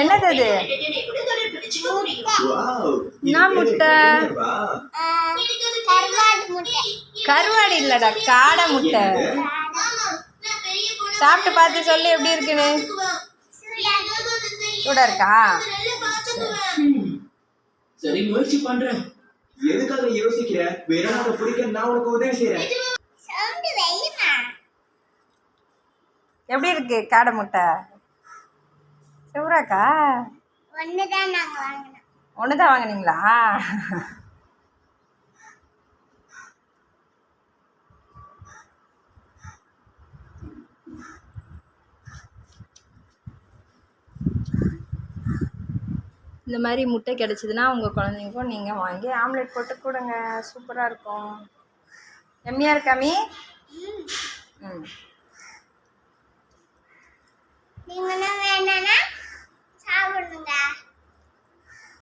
என்னது என்ன முட்டை? கருவாடு முட்டை. கருவாடு இல்லடா காடை முட்டை. நான் சாப்பிட்டு பார்த்து சொல்லு எப்படி இருக்குன்னு. கூட இருக்கா. சரி. முயற்சி பண்றேன். எதுக்காக யோசிக்கிற? வேற பிடிக்க நான் உனக்கு உதவி செய்யறேன் எப்படி இருக்கு காடை முட்டை? சிவராக்கா ஒன்று தான் நாங்கள் வாங்கினோம் ஒன்று தான் வாங்குனீங்களா? இந்த மாதிரி முட்டை கிடச்சிதுன்னா உங்கள் குழந்தைங்களுக்கும் நீங்கள் வாங்கி ஆம்லெட் போட்டு கொடுங்க. சூப்பராக இருக்கும். எம்மியாக இருக்காமி